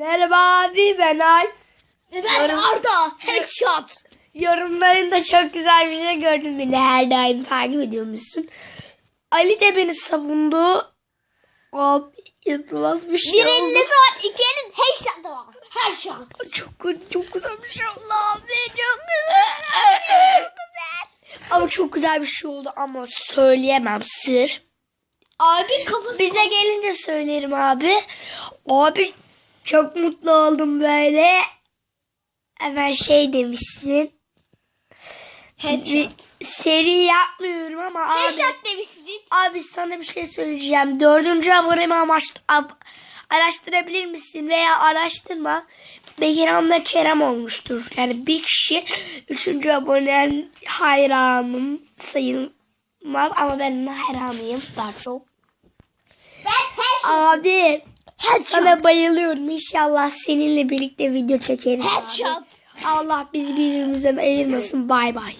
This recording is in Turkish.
Merhaba abi ben Ay. Ben Yorum- Arda. Headshot. Yorumlarında çok güzel bir şey gördüm beni her daim takip ediyormuşsun. Ali de beni savundu. Abi yatılmaz bir şey Bir var. iki elin headshot'ı var. Headshot. Çok, çok güzel bir şey oldu abi. Çok güzel. Çok güzel. Ama çok güzel bir şey oldu ama söyleyemem sır. Abi kafası. Bize gelince söylerim abi. Abi çok mutlu oldum böyle. Hemen şey demişsin. Bir seri yapmıyorum ama abi. Headshot demişsin. Abi sana bir şey söyleyeceğim. Dördüncü abonemi amaç, ab- araştırabilir misin veya araştırma. Begiran'la Kerem olmuştur. Yani bir kişi üçüncü abonen hayranım sayılmaz ama ben hayranıyım çok. Ben headshot. Abi sana bayılıyorum. İnşallah seninle birlikte video çekeriz. abi. Headshot. Allah bizi birbirimizden ayırmasın. Bay bay.